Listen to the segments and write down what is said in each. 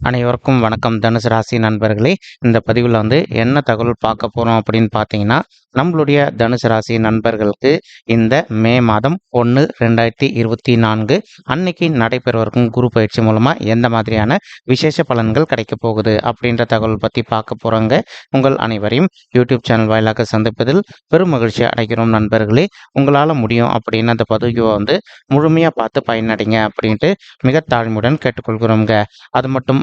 அனைவருக்கும் வணக்கம். தனுசு ராசி நண்பர்களே இந்த பதிவில் வந்து என்ன தகவல் பார்க்க போகிறோம் அப்படின்னு பார்த்தீங்கன்னா நம்மளுடைய தனுசு ராசி நண்பர்களுக்கு இந்த மே மாதம் ஒன்று ரெண்டாயிரத்தி இருபத்தி நான்கு அன்னைக்கு நடைபெறவிருக்கும் குரு பயிற்சி மூலமாக எந்த மாதிரியான விசேஷ பலன்கள் கிடைக்க போகுது அப்படின்ற தகவல் பற்றி பார்க்க போகிறோங்க உங்கள் அனைவரையும் யூடியூப் சேனல் வாயிலாக சந்திப்பதில் பெரும் மகிழ்ச்சி அடைகிறோம் நண்பர்களே. உங்களால் முடியும் அப்படின்னு அந்த பதவியை வந்து முழுமையாக பார்த்து பயனடைங்க அப்படின்ட்டு மிக தாழ்மையுடன் கேட்டுக்கொள்கிறோங்க அது மட்டும்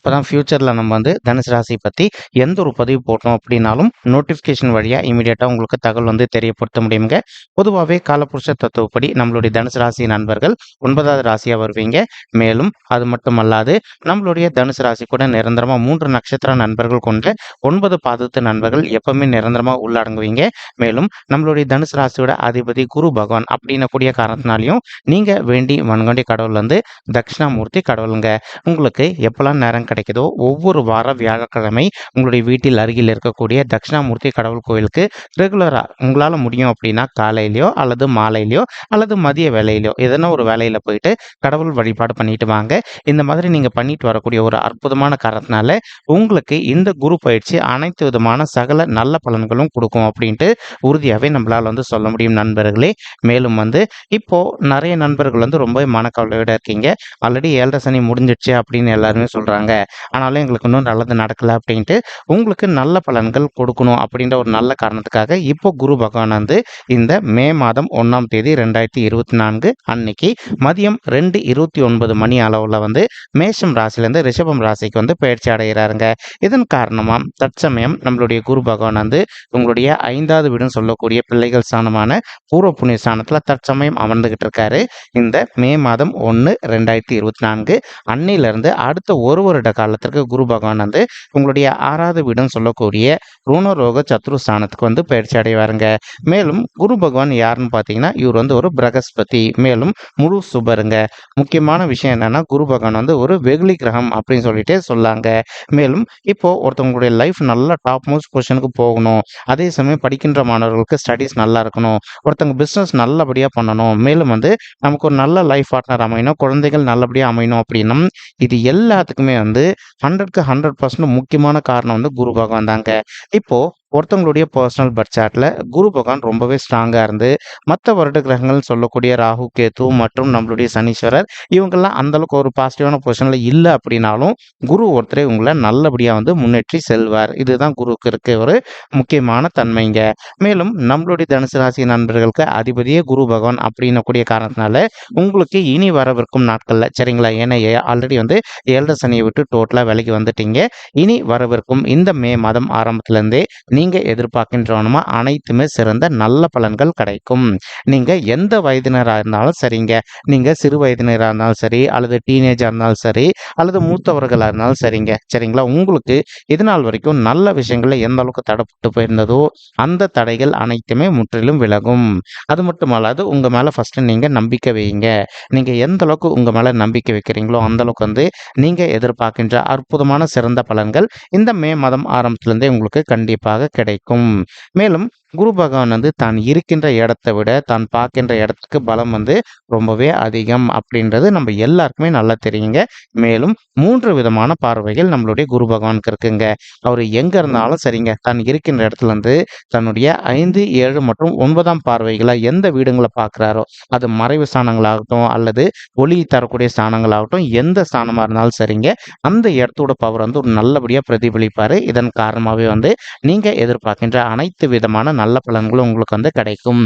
இப்போ தான் ஃப்யூச்சரில் நம்ம வந்து தனுசு ராசி பற்றி எந்த ஒரு பதிவு போட்டோம் அப்படின்னாலும் நோட்டிஃபிகேஷன் வழியாக இமீடியட்டாக உங்களுக்கு தகவல் வந்து தெரியப்படுத்த முடியுங்க. பொதுவாகவே காலப்புருஷ தத்துவப்படி நம்மளுடைய தனுசு ராசி நண்பர்கள் ஒன்பதாவது ராசியாக வருவீங்க. மேலும் அது மட்டும் அல்லாது நம்மளுடைய தனுசு ராசி கூட நிரந்தரமாக மூன்று நட்சத்திர நண்பர்கள் கொண்ட ஒன்பது பாதத்து நண்பர்கள் எப்பவுமே நிரந்தரமாக உள்ளடங்குவீங்க. மேலும் நம்மளுடைய தனுசு ராசியோட அதிபதி குரு பகவான் அப்படின்னக்கூடிய காரணத்தினாலையும் நீங்கள் வேண்டி மண்கொண்டி கடவுள் வந்து தட்சிணாமூர்த்தி கடவுளுங்க. உங்களுக்கு எப்போல்லாம் நேரம் கிடைக்குதோ ஒவ்வொரு வார வியாழக்கிழமை உங்களுடைய வீட்டில் அருகில் இருக்கக்கூடிய தட்சிணாமூர்த்தி கடவுள் கோயிலுக்கு ரெகுலராக உங்களால் முடியும் அப்படின்னா காலையிலையோ அல்லது மாலையிலையோ அல்லது மதிய வேலையிலையோ எதனா ஒரு வேலையில் போயிட்டு கடவுள் வழிபாடு பண்ணிட்டு வாங்க. இந்த மாதிரி நீங்கள் பண்ணிட்டு வரக்கூடிய ஒரு அற்புதமான காரணத்தினால உங்களுக்கு இந்த குரு பயிற்சி அனைத்து விதமான சகல நல்ல பலன்களும் கொடுக்கும் அப்படின்ட்டு உறுதியாகவே நம்மளால் வந்து சொல்ல முடியும் நண்பர்களே. மேலும் வந்து இப்போது நிறைய நண்பர்கள் வந்து ரொம்ப மனக்கவலையோட இருக்கீங்க. ஆல்ரெடி ஏழரை சனி முடிஞ்சிடுச்சு அப்படின்னு எல்லாருமே சொல்கிறாங்க ஆனாலும் எங்களுக்கு இன்னும் நல்லது நடக்கல அப்படின்ட்டு உங்களுக்கு நல்ல பலன்கள் கொடுக்கணும் அப்படின்ற ஒரு நல்ல காரணத்துக்காக இப்போ குரு பகவான் வந்து இந்த மே மாதம் ஒன்றாம் தேதி ரெண்டாயிரத்தி இருபத்தி நான்கு அன்னைக்கு மதியம் ரெண்டு இருபத்தி ஒன்பது மணி அளவில் வந்து மேஷம் ராசிலேருந்து ரிஷபம் ராசிக்கு வந்து பயிற்சி அடைகிறாருங்க. இதன் காரணமாக தற்சமயம் நம்மளுடைய குரு பகவான் வந்து உங்களுடைய ஐந்தாவது வீடுன்னு சொல்லக்கூடிய பிள்ளைகள் ஸ்தானமான பூர்வ புண்ணிய ஸ்தானத்தில் தற்சமயம் அமர்ந்துகிட்டு இருக்காரு. இந்த மே மாதம் ஒன்று ரெண்டாயிரத்தி இருபத்தி நான்கு அன்னையிலிருந்து அடுத்த ஒரு வருட காலத்திற்கு குரு பகவான் வந்து உங்களுடைய ஆறாவது வீடுன்னு சொல்லக்கூடிய ரூணரோக சத்ரு ஸ்தானத்துக்கு வந்து பயிற்சி அடைவாருங்க. மேலும் குரு பகவான் யாருன்னு பார்த்தீங்கன்னா இவர் வந்து ஒரு பிரகஸ்பதி. மேலும் முழு சுபருங்க. முக்கியமான விஷயம் என்னன்னா குரு பகவான் வந்து ஒரு வெகுளி கிரகம் அப்படின்னு சொல்லிட்டே சொல்லாங்க. மேலும் இப்போ ஒருத்தவங்களுடைய லைஃப் நல்ல டாப் மோஸ்ட் பொசிஷனுக்கு போகணும். அதே சமயம் படிக்கின்ற மாணவர்களுக்கு ஸ்டடீஸ் நல்லா இருக்கணும். ஒருத்தவங்க பிஸ்னஸ் நல்லபடியாக பண்ணணும். மேலும் வந்து நமக்கு ஒரு நல்ல லைஃப் பார்ட்னர் அமையணும். குழந்தைகள் நல்லபடியாக அமையணும் அப்படின்னா இது எல்லாத்துக்குமே வந்து ஹண்ட்ரட்க்கு ஹண்ட்ரட் பர்சன்ட் முக்கியமான காரணம் வந்து குரு பகவான் தாங்க. இப்போ ஒருத்தவங்களுடைய பர்சனல் பர்த் சாட்ல குரு பகவான் ரொம்பவே ஸ்ட்ராங்காக இருந்து மற்ற வருட கிரகங்கள் சொல்லக்கூடிய ராகு கேத்து மற்றும் நம்மளுடைய சனீஸ்வரர் இவங்கெல்லாம் அந்த அளவுக்கு ஒரு பாசிட்டிவான பொசிஷனில் இல்லை அப்படின்னாலும் குரு ஒருத்தரே உங்களை நல்லபடியாக வந்து முன்னேற்றி செல்வார். இதுதான் குருவுக்கு இருக்க ஒரு முக்கியமான தன்மைங்க. மேலும் நம்மளுடைய தனுசு ராசி நண்பர்களுக்கு அதிபதியே குரு பகவான் அப்படின்னக்கூடிய காரணத்தினால உங்களுக்கு இனி வரவிருக்கும் நாட்களில் சரிங்களா? ஏன்னா ஆல்ரெடி வந்து ஏழரை சனியை விட்டு டோட்டலாக விலைக்கு வந்துட்டீங்க. இனி வரவிருக்கும் இந்த மே மாதம் ஆரம்பத்துலேருந்தே நீங்கள் எதிர்பார்க்கின்றவனுமா? அனைத்துமே சிறந்த நல்ல பலன்கள் கிடைக்கும். நீங்கள் எந்த வயதினராக இருந்தாலும் சரிங்க. நீங்கள் சிறு வயதினராக இருந்தாலும் சரி அல்லது டீனேஜாக இருந்தாலும் சரி அல்லது மூத்தவர்களாக இருந்தாலும் சரிங்க. சரிங்களா? உங்களுக்கு இது நாள் வரைக்கும் நல்ல விஷயங்களில் எந்த அளவுக்கு தடைப்பட்டு போயிருந்ததோ அந்த தடைகள் அனைத்துமே முற்றிலும் விலகும். அது மட்டும் அல்லாது உங்கள் மேலே ஃபஸ்ட்டு நீங்கள் நம்பிக்கை வைங்க நீங்கள் எந்த அளவுக்கு உங்கள் மேலே நம்பிக்கை வைக்கிறீங்களோ அந்த அளவுக்கு வந்து நீங்கள் எதிர்பார்க்கின்ற அற்புதமான சிறந்த பலன்கள் இந்த மே மாதம் ஆரம்பத்திலேருந்தே உங்களுக்கு கண்டிப்பாக கிடைக்கும். மேலும் குரு பகவான் வந்து தான் இருக்கின்ற இடத்தை விட தான் பார்க்கின்ற இடத்துக்கு பலம் வந்து ரொம்பவே அதிகம் அப்படின்றது நம்ம எல்லாருக்குமே நல்லா தெரியுங்க. மேலும் மூன்று விதமான பார்வைகள் நம்மளுடைய குரு பகவானுக்கு இருக்குங்க. அவர் எங்க இருந்தாலும் சரிங்க. தான் இருக்கின்ற இடத்துல இருந்து தன்னுடைய ஐந்து ஏழு மற்றும் ஒன்பதாம் பார்வைகளை எந்த வீடுங்களை பார்க்குறாரோ அது மறைவு ஸ்தானங்களாகட்டும் அல்லது ஒளி தரக்கூடிய ஸ்தானங்களாகட்டும் எந்த ஸ்தானமாக இருந்தாலும் சரிங்க. அந்த இடத்தோட பவர் வந்து ஒரு நல்லபடியாக பிரதிபலிப்பார். இதன் காரணமாகவே வந்து நீங்கள் எதிர்பார்க்கின்ற அனைத்து விதமான நல்ல பலன்களும் உங்களுக்கு வந்து கிடைக்கும்.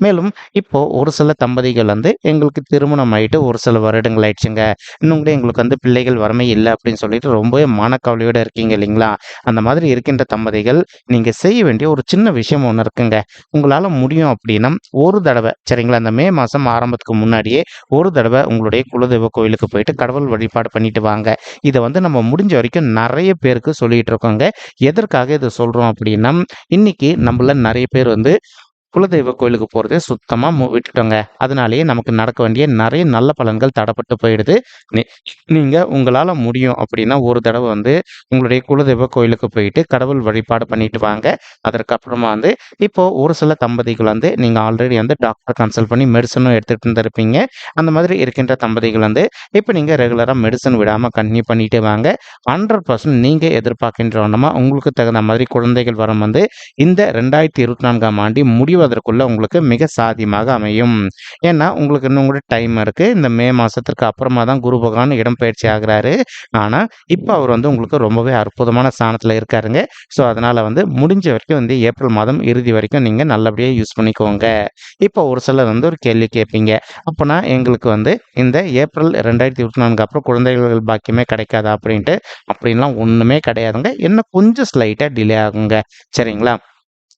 மேலும் இப்போ ஒரு சில தம்பதிகள் வந்து எங்களுக்கு திருமணம் ஆயிட்டு ஒரு சில வருடங்கள் ஆயிடுச்சுங்க. இன்னும் கூட எங்களுக்கு வந்து பிள்ளைகள் வறுமை இல்லை அப்படின்னு சொல்லிட்டு ரொம்பவே மனக்கவலையோட இருக்கீங்க இல்லைங்களா? அந்த மாதிரி இருக்கின்ற தம்பதிகள் நீங்க செய்ய வேண்டிய ஒரு சின்ன விஷயம் ஒன்று இருக்குங்க. உங்களால முடியும் அப்படின்னா ஒரு தடவை சரிங்களா? அந்த மே மாசம் ஆரம்பத்துக்கு முன்னாடியே ஒரு தடவை உங்களுடைய குலதெய்வ கோயிலுக்கு போயிட்டு கடவுள் வழிபாடு பண்ணிட்டு வாங்க. இதை வந்து நம்ம முடிஞ்ச வரைக்கும் நிறைய பேருக்கு சொல்லிட்டு இருக்கோங்க. எதற்காக இதை சொல்றோம் அப்படின்னா இன்னைக்கு நம்மள நிறைய பேர் வந்து குலதெய்வ கோயிலுக்கு போகிறதே சுத்தமாக விட்டுட்டோங்க. அதனாலேயே நமக்கு நடக்க வேண்டிய நிறைய நல்ல பலன்கள் தடப்பட்டு போயிடுது. நீ நீங்கள் உங்களால் முடியும் அப்படின்னா ஒரு தடவை வந்து உங்களுடைய குலதெய்வ கோயிலுக்கு போயிட்டு கடவுள் வழிபாடு பண்ணிட்டு வாங்க. அதற்கப்புறமா வந்து இப்போது ஒரு சில தம்பதிகள் வந்து நீங்கள் ஆல்ரெடி வந்து டாக்டர் கன்சல்ட் பண்ணி மெடிசனும் எடுத்துகிட்டு இருந்திருப்பீங்க. அந்த மாதிரி இருக்கின்ற தம்பதிகள் வந்து இப்போ நீங்கள் ரெகுலராக மெடிசன் விடாமல் கன்டினியூ பண்ணிட்டு வாங்க. ஹண்ட்ரட் பர்சன்ட் நீங்கள் எதிர்பார்க்கின்ற வண்ணமாக உங்களுக்கு தகுந்த மாதிரி குழந்தைகள் வரம் வந்து இந்த ரெண்டாயிரத்தி இருபத்தி நான்காம் ஆண்டு முடிவதற்குள்ளே உங்களுக்கு மிக சாத்தியமாக அமையும். ஏன்னா உங்களுக்கு இன்னும் கூட டைம் இருக்குது இந்த மே மாதத்திற்கு அப்புறமா தான் குரு பகவான் இடம்பெயர்ச்சி ஆகுறாரு. ஆனால் இப்போ அவர் வந்து உங்களுக்கு ரொம்பவே அற்புதமான ஸ்தானத்தில் இருக்காருங்க. ஸோ அதனால் வந்து முடிஞ்ச வரைக்கும் வந்து ஏப்ரல் மாதம் இறுதி வரைக்கும் நீங்கள் நல்லபடியாக யூஸ் பண்ணிக்கோங்க. இப்போ ஒரு சிலர் வந்து ஒரு கேள்வி கேட்பீங்க. அப்போனா எங்களுக்கு வந்து இந்த ஏப்ரல் ரெண்டாயிரத்தி இருபத்தி நான்கு அப்புறம் குழந்தைகள் பாக்கியமே கிடைக்காதா அப்படின்ட்டு? அப்படின்லாம் ஒன்றுமே கிடையாதுங்க. என்ன கொஞ்சம் ஸ்லைட்டாக டிலே ஆகுங்க. சரிங்களா?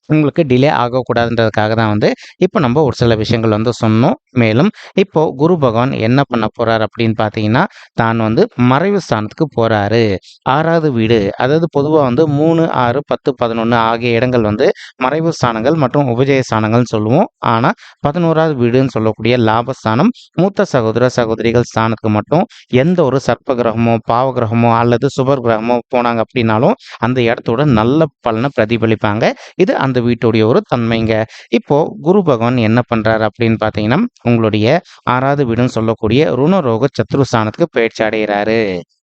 உங்களுக்கு டிலே ஆகக்கூடாதுன்றதுக்காக தான் வந்து இப்போ நம்ம ஒரு சில விஷயங்கள் வந்து சொன்னோம். மேலும் இப்போ குரு பகவான் என்ன பண்ண போறார் அப்படின்னு பார்த்தீங்கன்னா தான் வந்து மறைவு ஸ்தானத்துக்கு போறாரு. ஆறாவது வீடு அதாவது பொதுவாக வந்து மூணு ஆறு பத்து பதினொன்று ஆகிய இடங்கள் வந்து மறைவு ஸ்தானங்கள் மற்றும் உபஜய ஸ்தானங்கள்னு சொல்லுவோம். ஆனால் பதினோராவது வீடுன்னு சொல்லக்கூடிய லாபஸ்தானம் மூத்த சகோதர சகோதரிகள் ஸ்தானத்துக்கு மட்டும் எந்த ஒரு சர்ப்ப கிரகமோ பாவ கிரகமோ அல்லது சுபர் கிரகமோ போனாங்க அப்படின்னாலும் அந்த இடத்தோட நல்ல பலனை பிரதிபலிப்பாங்க. இது அந்த வீட்டுடைய ஒரு தன்மைங்க. இப்போ குரு பகவான் என்ன பண்றாரு அப்படின்னு பார்த்தீங்கன்னா உங்களுடைய ஆறாவது வீடுன்னு சொல்லக்கூடிய ருணரோக சத்ருஸ்தானத்துக்கு பயிற்சி அடைகிறாரு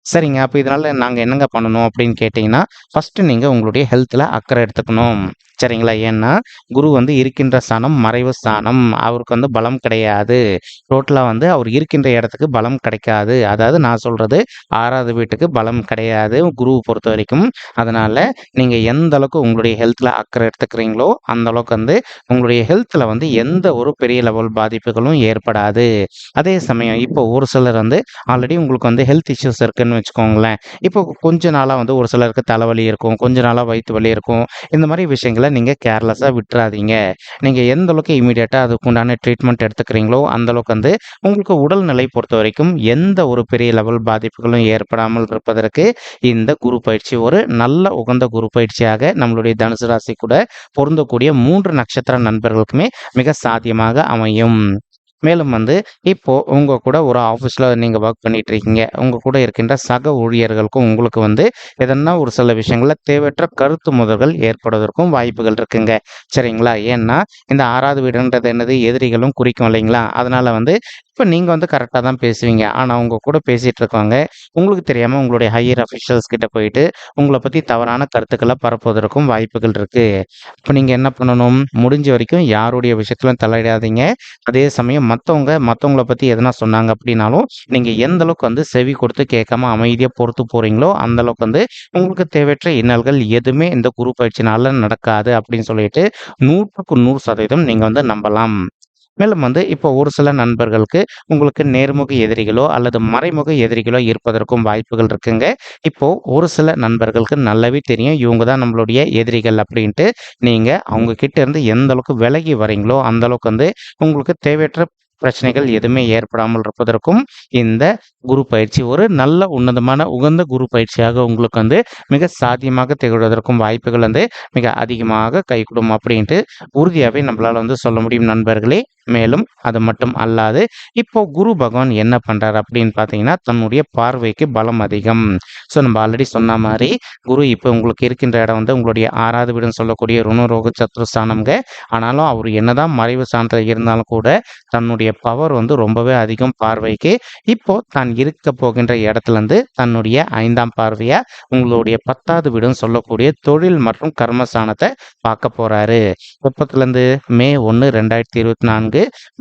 சரிங்க அப்போ இதனால நாங்கள் என்னங்க பண்ணணும் அப்படின்னு கேட்டிங்கன்னா ஃபர்ஸ்ட் நீங்கள் உங்களுடைய ஹெல்த்தில் அக்கறை எடுத்துக்கணும். சரிங்களா? ஏன்னா குரு வந்து இருக்கின்ற ஸ்தானம் மறைவு ஸ்தானம். அவருக்கு வந்து பலம் கிடையாது. டோட்டலாக வந்து அவர் இருக்கின்ற இடத்துக்கு பலம் கிடைக்காது. அதாவது நான் சொல்கிறது ஆறாவது வீட்டுக்கு பலம் கிடையாது குருவை பொறுத்த வரைக்கும். அதனால் நீங்கள் எந்த அளவுக்கு உங்களுடைய ஹெல்த்தில் அக்கறை எடுத்துக்கிறீங்களோ அந்த அளவுக்கு வந்து உங்களுடைய ஹெல்த்தில் வந்து எந்த ஒரு பெரிய லெவல் பாதிப்புகளும் ஏற்படாது. அதே சமயம் இப்போ ஒரு சிலர் வந்து ஆல்ரெடி உங்களுக்கு வந்து ஹெல்த் இஷ்யூஸ் இருக்குன்னு வச்சுக்கோங்களேன். இப்போ கொஞ்ச நாளாக வந்து ஒரு சிலருக்கு தலைவலி இருக்கும் கொஞ்ச நாளாக வயிற்று வலி இருக்கும். இந்த மாதிரி விஷயங்களை நீங்கள் கேர்லெஸ்ஸாக விட்டுறாதீங்க. நீங்கள் எந்த அளவுக்கு இமீடியட்டாக அதுக்கு உண்டான ட்ரீட்மெண்ட் எடுத்துக்கிறீங்களோ அந்தளவுக்கு வந்து உங்களுக்கு உடல்நிலை பொறுத்த வரைக்கும் எந்த ஒரு பெரிய லெவல் பாதிப்புகளும் ஏற்படாமல் இருப்பதற்கு இந்த குரு பயிற்சி ஒரு நல்ல உகந்த குரு பயிற்சியாக நம்மளுடைய தனுசு ராசி கூட பொருந்தக்கூடிய மூன்று நட்சத்திர நண்பர்களுக்குமே மிக சாத்தியமாக அமையும். மேலும் வந்து இப்போ உங்க கூட ஒரு ஆஃபீஸில் நீங்கள் ஒர்க் பண்ணிட்டு இருக்கீங்க உங்க கூட இருக்கின்ற சக ஊழியர்களுக்கும் உங்களுக்கு வந்து எதனா ஒரு சில விஷயங்களில் தேவையற்ற கருத்து முதல்கள் ஏற்படுவதற்கும் வாய்ப்புகள் இருக்குங்க. சரிங்களா? ஏன்னா இந்த ஆறாவது வீடுன்றது என்னது? எதிரிகளும் குறிக்கும் இல்லைங்களா? அதனால வந்து இப்போ நீங்கள் வந்து கரெக்டாக தான் பேசுவீங்க. ஆனால் உங்கள் கூட பேசிகிட்டு இருக்கவங்க உங்களுக்கு தெரியாமல் உங்களுடைய ஹையர் அஃபிஷியல்ஸ் கிட்ட போயிட்டு உங்களை பற்றி தவறான கருத்துக்களை பரப்புவதற்கும் வாய்ப்புகள் இருக்குது இப்போ நீங்கள் என்ன பண்ணணும்? முடிஞ்ச வரைக்கும் யாருடைய விஷயத்திலும் தலையிடாதீங்க. அதே சமயம் மற்றவங்க மற்றவங்கள பற்றி எதனா சொன்னாங்க அப்படின்னாலும் நீங்கள் எந்த அளவுக்கு வந்து செவி கொடுத்து கேட்காம அமைதியாக பொறுத்து போகிறீங்களோ அந்த அளவுக்கு வந்து உங்களுக்கு தேவையற்ற இன்னல்கள் எதுவுமே இந்த குரு பயிற்சினால நடக்காது அப்படின்னு சொல்லிட்டு நூற்றுக்கு நூறு சதவீதம் நீங்கள் வந்து நம்பலாம். மேலும் வந்து இப்போ ஒரு சில நண்பர்களுக்கு உங்களுக்கு நேர்முக எதிரிகளோ அல்லது மறைமுக எதிரிகளோ இருப்பதற்கும் வாய்ப்புகள் இருக்குங்க. இப்போ ஒரு சில நண்பர்களுக்கு நல்லாவே தெரியும் இவங்க தான் நம்மளுடைய எதிரிகள் அப்படின்ட்டு நீங்க அவங்க கிட்ட இருந்து எந்த அளவுக்கு விலகி வரீங்களோ அந்த அளவுக்கு வந்து உங்களுக்கு தேவையற்ற பிரச்சனைகள் எதுவுமே ஏற்படாமல் இருப்பதற்கும் இந்த குரு பயிற்சி ஒரு நல்ல உன்னதமான உகந்த குரு பயிற்சியாக உங்களுக்கு வந்து மிக சாத்தியமாக திகழ்வதற்கும் வாய்ப்புகள் வந்து மிக அதிகமாக கைகூடும் அப்படின்ட்டு உறுதியாகவே நம்மளால் வந்து சொல்ல முடியும் நண்பர்களே. மேலும் அது மட்டும் அல்லாது இப்போ குரு பகவான் என்ன பண்றாரு அப்படின்னு பார்த்தீங்கன்னா தன்னுடைய பார்வைக்கு பலம் அதிகம். ஸோ நம்ம ஆல்ரெடி சொன்ன மாதிரி குரு இப்போ உங்களுக்கு இருக்கின்ற இடம் வந்து உங்களுடைய ஆறாவது வீடுன்னு சொல்லக்கூடிய ருணரோக சத்ருஸ்தானம்ங்க. ஆனாலும் அவர் என்னதான் மறைவு ஸ்தானத்தில் இருந்தாலும் கூட தன்னுடைய பவர் வந்து ரொம்பவே அதிகம் பார்வைக்கு. இப்போ தான் இருக்க போகின்ற இடத்துலேருந்து தன்னுடைய ஐந்தாம் பார்வையா உங்களுடைய பத்தாவது வீடுன்னு சொல்லக்கூடிய தொழில் மற்றும் கர்மஸ்தானத்தை பார்க்க போறாரு. எப்பத்துலேருந்து மே ஒன்று ரெண்டாயிரத்தி இருபத்தி நான்கு.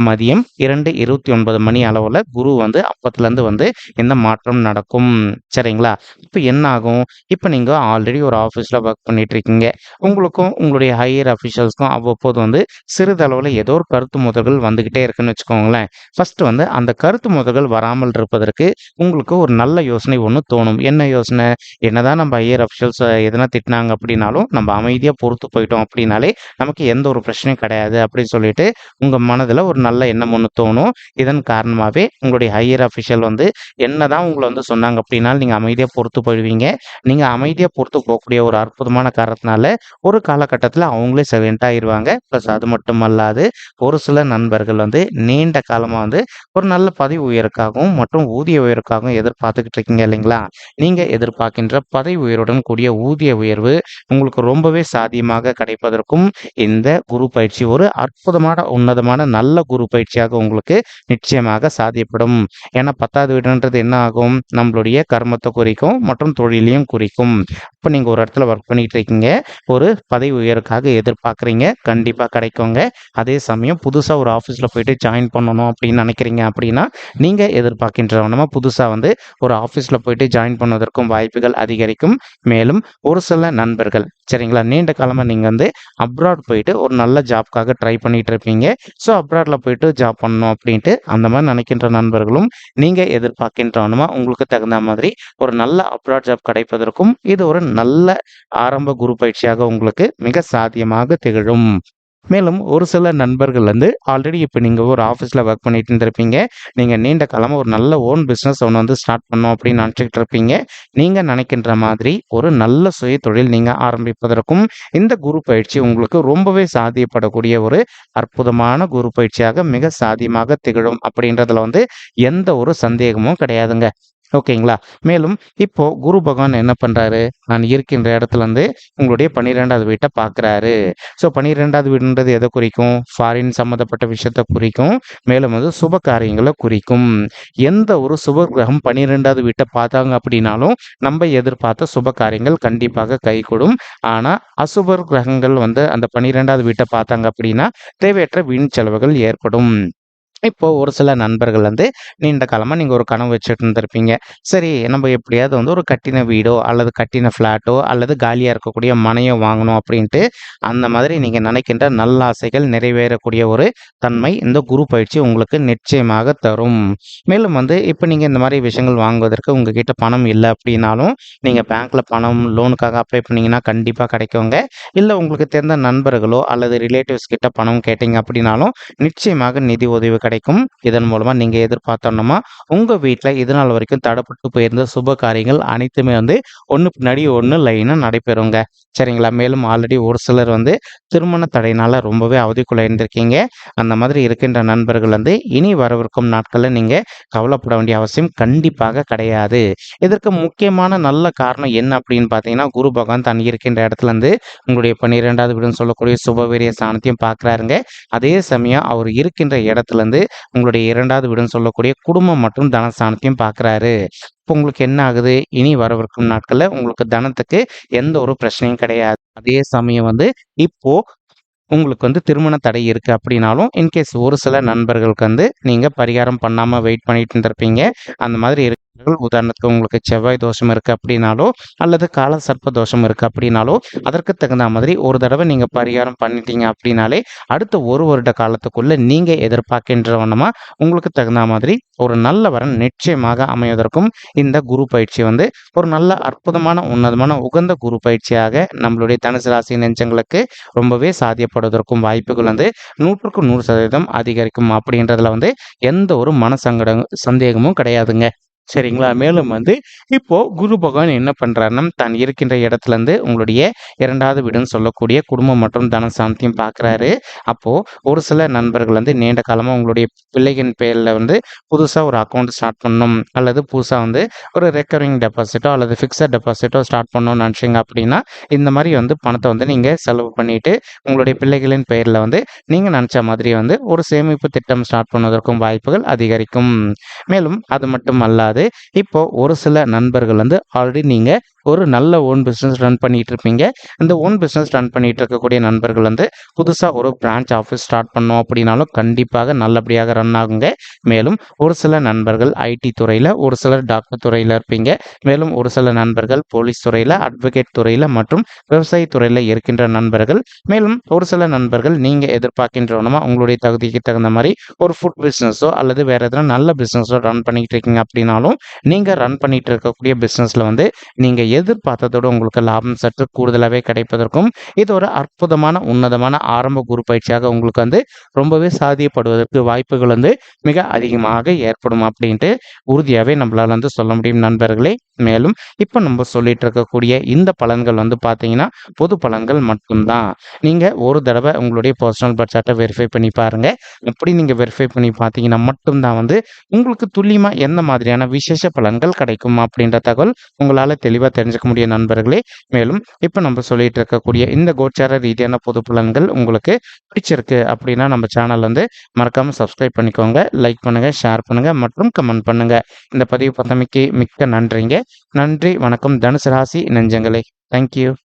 மதியம் இரண்டு இருபத்தி ஒன்பது மணி அளவில் குரு வந்து அப்பத்துலேருந்து வந்து இந்த மாற்றம் நடக்கும். சரிங்களா? இப்போ என்ன ஆகும் இப்போ நீங்கள் ஆல்ரெடி ஒரு ஆஃபீஸில் ஒர்க் பண்ணிட்டு இருக்கீங்க உங்களுக்கும் உங்களுடைய ஹையர் அஃபிஷியல்ஸ்க்கும் அவ்வப்போது வந்து சிறிதளவில் ஏதோ ஒரு கருத்து முதல்கள் வந்துக்கிட்டே இருக்குன்னு வச்சுக்கோங்களேன். ஃபர்ஸ்ட் வந்து அந்த கருத்து முதல்கள் வராமல் இருப்பதற்கு உங்களுக்கு ஒரு நல்ல யோசனை ஒன்று தோணும். என்ன யோசனை? என்னதான் நம்ம ஹையர் அஃபிஷியல்ஸ் எதனா திட்டினாங்க அப்படின்னாலும் நம்ம அமைதியாக பொறுத்து போயிட்டோம் அப்படின்னாலே நமக்கு எந்த ஒரு பிரச்சனையும் கிடையாது அப்படின்னு சொல்லிட்டு உங்கள் மன மனதில் ஒரு நல்ல எண்ணம் ஒன்று தோணும். இதன் காரணமாகவே உங்களுடைய ஹையர் அஃபிஷியல் வந்து என்னதான் உங்களை வந்து சொன்னாங்க அப்படின்னாலும் நீங்கள் அமைதியாக பொறுத்து போயிடுவீங்க. நீங்கள் அமைதியாக பொறுத்து போகக்கூடிய ஒரு அற்புதமான காரணத்தினால ஒரு காலகட்டத்தில் அவங்களே சைலண்ட் ஆயிடுவாங்க ப்ளஸ் அது மட்டும் அல்லாது ஒரு சில நண்பர்கள் வந்து நீண்ட காலமாக வந்து ஒரு நல்ல பதவி உயருக்காகவும் மற்றும் ஊதிய உயருக்காகவும் எதிர்பார்த்துக்கிட்டு இருக்கீங்க இல்லைங்களா? நீங்கள் எதிர்பார்க்கின்ற பதவி உயருடன் கூடிய ஊதிய உயர்வு உங்களுக்கு ரொம்பவே சாத்தியமாக கிடைப்பதற்கும் இந்த குரு பயிற்சி ஒரு அற்புதமான உன்னதமான நல்ல குரு பயிற்சியாக உங்களுக்கு நிச்சயமாக சாதியப்படும் ஏன்னா பத்தாவது வீடுன்றது என்ன ஆகும்? நம்மளுடைய கர்மத்தை குறிக்கும் மற்றும் தொழிலையும் குறிக்கும். இப்போ நீங்கள் ஒரு இடத்துல ஒர்க் பண்ணிட்டு இருக்கீங்க. ஒரு பதவி உயருக்காக எதிர்பார்க்குறீங்க. கண்டிப்பாக கிடைக்குங்க. அதே சமயம் புதுசாக ஒரு ஆஃபீஸில் போயிட்டு ஜாயின் பண்ணணும் அப்படின்னு நினைக்கிறீங்க அப்படின்னா நீங்கள் எதிர்பார்க்கின்றவனமாக புதுசாக வந்து ஒரு ஆஃபீஸில் போயிட்டு ஜாயின் பண்ணுவதற்கும் வாய்ப்புகள் அதிகரிக்கும். மேலும் ஒரு சில நண்பர்கள் சரிங்களா? நீண்ட காலமாக நீங்கள் வந்து அப்ராட் போயிட்டு ஒரு நல்ல ஜாப்க்காக ட்ரை பண்ணிட்டு இருப்பீங்க. ஸோ அப்ராடில் போயிட்டு ஜாப் பண்ணணும் அப்படின்ட்டு அந்த மாதிரி நினைக்கின்ற நண்பர்களும் நீங்கள் எதிர்பார்க்கின்றவனுமா? உங்களுக்கு தகுந்த மாதிரி ஒரு நல்ல அப்ராட் ஜாப் கிடைப்பதற்கும் இது ஒரு நல்ல ஆரம்ப குரு பயிற்சியாக உங்களுக்கு மிக சாத்தியமாக திகழும். மேலும் ஒரு சில நண்பர்கள் வந்து ஆல்ரெடி இப்போ நீங்கள் ஒரு ஆஃபீஸில் ஒர்க் பண்ணிட்டு இருந்திருப்பீங்க நீங்கள் நீண்ட காலமாக ஒரு நல்ல ஓன் பிஸ்னஸ் ஒன்று வந்து ஸ்டார்ட் பண்ணோம் அப்படின்னு நினச்சிக்கிட்டு இருப்பீங்க. நீங்கள் நினைக்கின்ற மாதிரி ஒரு நல்ல சுய தொழில் நீங்கள் ஆரம்பிப்பதற்கும் இந்த குரு பயிற்சி உங்களுக்கு ரொம்பவே சாத்தியப்படக்கூடிய ஒரு அற்புதமான குரு பயிற்சியாக மிக சாத்தியமாக திகழும் அப்படின்றதுல வந்து எந்த ஒரு சந்தேகமும் கிடையாதுங்க. ஓகேங்களா? மேலும் இப்போ குரு பகவான் என்ன பண்றாரு? நான் இருக்கின்ற இடத்துல இருந்து உங்களுடைய பன்னிரெண்டாவது வீட்டை பார்க்குறாரு ஸோ பன்னிரெண்டாவது வீடுன்றது எதை குறிக்கும்? ஃபாரின் சம்மந்தப்பட்ட விஷயத்தை குறிக்கும். மேலும் வந்து சுப காரியங்களை குறிக்கும். எந்த ஒரு சுப கிரகம் பன்னிரெண்டாவது வீட்டை பார்த்தாங்க அப்படின்னாலும் நம்ம எதிர்பார்த்த சுப காரியங்கள் கண்டிப்பாக கைகூடும் ஆனால் அசுபர் கிரகங்கள் வந்து அந்த பன்னிரெண்டாவது வீட்டை பார்த்தாங்க அப்படின்னா தேவையற்ற வீண் செலவுகள் ஏற்படும். இப்போ ஒரு சில நண்பர்கள் வந்து நீண்ட காலமாக நீங்கள் ஒரு கனவு வச்சுட்டு இருந்திருப்பீங்க. சரி நம்ம எப்படியாவது வந்து ஒரு கட்டின வீடோ அல்லது கட்டின ஃப்ளாட்டோ அல்லது காலியாக இருக்கக்கூடிய மனையோ வாங்கணும் அப்படின்ட்டு அந்த மாதிரி நீங்கள் நினைக்கின்ற நல்ல ஆசைகள் நிறைவேறக்கூடிய ஒரு தன்மை இந்த குரு பயிற்சி உங்களுக்கு நிச்சயமாக தரும். மேலும் வந்து இப்போ நீங்கள் இந்த மாதிரி விஷயங்கள் வாங்குவதற்கு உங்ககிட்ட பணம் இல்லை அப்படின்னாலும் நீங்கள் பேங்க்கில் பணம் லோனுக்காக அப்ளை பண்ணீங்கன்னா கண்டிப்பாக கிடைக்குங்க. இல்லை உங்களுக்கு தெரிந்த நண்பர்களோ அல்லது ரிலேட்டிவ்ஸ் கிட்ட பணம் கேட்டீங்க அப்படின்னாலும் நிச்சயமாக நிதி உதவி கிடைக்கும். இதன் மூலமாக நீங்கள் எதிர்பார்த்தோம்னா உங்கள் வீட்டில் இது நாள் வரைக்கும் தடப்பட்டு போயிருந்த சுப காரியங்கள் அனைத்துமே வந்து ஒன்று பின்னாடி ஒன்று லைனாக நடைபெறுங்க. சரிங்களா? மேலும் ஆல்ரெடி ஒரு சிலர் வந்து திருமண தடையினால் ரொம்பவே அவதிக்குள்ள இருந்திருக்கீங்க அந்த மாதிரி இருக்கின்ற நண்பர்கள் வந்து இனி வரவிருக்கும் நாட்களில் நீங்கள் கவலைப்பட வேண்டிய அவசியம் கண்டிப்பாக கிடையாது. இதற்கு முக்கியமான நல்ல காரணம் என்ன அப்படின்னு பார்த்தீங்கன்னா குரு பகவான் தன் இருக்கின்ற இடத்துல இருந்து உங்களுடைய பன்னிரெண்டாவது வீடுன்னு சொல்லக்கூடிய சுபவீரிய ஸ்தானத்தையும் பார்க்குறாருங்க அதே சமயம் அவர் இருக்கின்ற இடத்துல இருந்து உங்களுடைய இரண்டாவது வீடுன்னு சொல்லக்கூடிய குடும்பம் மற்றும் தனஸ்தானத்தையும் பார்க்குறாரு இப்போ உங்களுக்கு என்ன ஆகுது? இனி வரவிருக்கும் நாட்களில் உங்களுக்கு தனத்துக்கு எந்த ஒரு பிரச்சனையும் கிடையாது. அதே சமயம் வந்து இப்போ உங்களுக்கு வந்து திருமண தடை இருக்கு அப்படின்னாலும் இன்கேஸ் ஒரு சில நண்பர்களுக்கு வந்து நீங்க பரிகாரம் பண்ணாம வெயிட் பண்ணிட்டு இருந்திருப்பீங்க. அந்த மாதிரி இருக்கு உதாரணத்துக்கு உங்களுக்கு செவ்வாய் தோஷம் இருக்கு அப்படின்னாலோ அல்லது கால சர்ப்ப தோஷம் இருக்கு அப்படின்னாலோ அதற்கு தகுந்த மாதிரி ஒரு தடவை நீங்க பரிகாரம் பண்ணிட்டீங்க அப்படின்னாலே அடுத்த ஒரு வருட காலத்துக்குள்ள நீங்க எதிர்பார்க்கின்றவனமா உங்களுக்கு தகுந்த மாதிரி ஒரு நல்ல வரன் நிச்சயமாக அமைவதற்கும் இந்த குரு பயிற்சி வந்து ஒரு நல்ல அற்புதமான உன்னதமான உகந்த குரு பயிற்சியாக நம்மளுடைய தனுசு ராசி நெஞ்சங்களுக்கு ரொம்பவே சாத்தியப்படுவதற்கும் வாய்ப்புகள் வந்து நூற்றுக்கு நூறு சதவீதம் அதிகரிக்கும் அப்படின்றதுல வந்து எந்த ஒரு மன சங்கடம் சந்தேகமும் கிடையாதுங்க. சரிங்களா? மேலும் வந்து இப்போ குரு பகவான் என்ன பண்றாருன்னா தான் இருக்கின்ற இடத்துல இருந்து உங்களுடைய இரண்டாவது வீடுன்னு சொல்லக்கூடிய குடும்பம் மற்றும் தன சாந்தியும் பார்க்குறாரு அப்போ ஒரு சில நண்பர்கள் வந்து நீண்ட காலமா உங்களுடைய பிள்ளைகளின் பேர்ல வந்து புதுசா ஒரு அக்கௌண்ட் ஸ்டார்ட் பண்ணணும் அல்லது புதுசா வந்து ஒரு ரெக்கரிங் டெபாசிட்டோ அல்லது ஃபிக்ஸட் டெபாசிட்டோ ஸ்டார்ட் பண்ணணும்னு நினச்சிங்க அப்படின்னா இந்த மாதிரி வந்து பணத்தை வந்து நீங்க செலவு பண்ணிட்டு உங்களுடைய பிள்ளைகளின் பெயர்ல வந்து நீங்க நினைச்ச மாதிரி வந்து ஒரு சேமிப்பு திட்டம் ஸ்டார்ட் பண்ணுவதற்கும் வாய்ப்புகள் அதிகரிக்கும். மேலும் அது மட்டும் அல்லாது இப்போ ஒரு சில நண்பர்கள் வந்து ஆல்ரெடி நீங்க ஒரு நல்ல ஓன் பிஸ்னஸ் ரன் பண்ணிட்டு இருப்பீங்க இந்த ஓன் பிஸ்னஸ் ரன் பண்ணிட்டு இருக்கக்கூடிய நண்பர்கள் வந்து புதுசாக ஒரு பிரான்ச் ஆஃபீஸ் ஸ்டார்ட் பண்ணோம் அப்படின்னாலும் கண்டிப்பாக நல்லபடியாக ரன் ஆகுங்க. மேலும் ஒரு சில நண்பர்கள் ஐடி துறையில் ஒரு சிலர் டாக்டர் துறையில் இருப்பீங்க. மேலும் ஒரு சில நண்பர்கள் போலீஸ் துறையில் அட்வொகேட் துறையில் மற்றும் விவசாய துறையில் இருக்கின்ற நண்பர்கள். மேலும் ஒரு சில நண்பர்கள் நீங்கள் எதிர்பார்க்கின்றவனமா உங்களுடைய தகுதிக்கு தகுந்த மாதிரி ஒரு ஃபுட் பிஸ்னஸோ அல்லது வேற எதனா நல்ல பிஸ்னஸோ ரன் பண்ணிட்டு இருக்கீங்க அப்படின்னாலும் நீங்கள் ரன் பண்ணிட்டு இருக்கக்கூடிய பிஸ்னஸில் வந்து நீங்கள் எதிர்பார்த்ததோட உங்களுக்கு லாபம் சற்று கூடுதலாகவே கிடைப்பதற்கும் இது ஒரு அற்புதமான உன்னதமான ஆரம்ப குரு பயிற்சியாக உங்களுக்கு வந்து ரொம்பவே சாதியப்படுவதற்கு வாய்ப்புகள் வந்து மிக அதிகமாக ஏற்படும் அப்படின்ட்டு உறுதியாகவே நம்மளால் வந்து சொல்ல முடியும் நண்பர்களே. மேலும் இப்போ நம்ம சொல்லிட்டு இருக்கக்கூடிய இந்த பலன்கள் வந்து பார்த்தீங்கன்னா பொது பலன்கள் மட்டும்தான். நீங்கள் ஒரு தடவை உங்களுடைய பர்சனல் பட்ஜெட்டை வெரிஃபை பண்ணி பாருங்க. அப்படி நீங்கள் வெரிஃபை பண்ணி பார்த்தீங்கன்னா மட்டும்தான் வந்து உங்களுக்கு துல்லியமாக எந்த மாதிரியான விசேஷ பலன்கள் கிடைக்கும் அப்படின்ற தகவல் உங்களால் தெளிவாக தெரிஞ்சுக்க தெரிஞ்சுக்கக்கூடிய நண்பர்களே. மேலும் இப்போ நம்ம சொல்லிட்டு இருக்கக்கூடிய இந்த கோச்சார ரீதியான பொது பலன்கள் உங்களுக்கு பிடிச்சிருக்கு அப்படின்னா நம்ம சேனல் வந்து மறக்காமல் சப்ஸ்கிரைப் பண்ணிக்கோங்க லைக் பண்ணுங்கள் ஷேர் பண்ணுங்கள் மற்றும் கமெண்ட் பண்ணுங்கள் இந்த பதிவு பத்தமைக்கு மிக்க நன்றிங்க. நன்றி வணக்கம். தனுசு ராசி நெஞ்சங்களே. தேங்க்யூ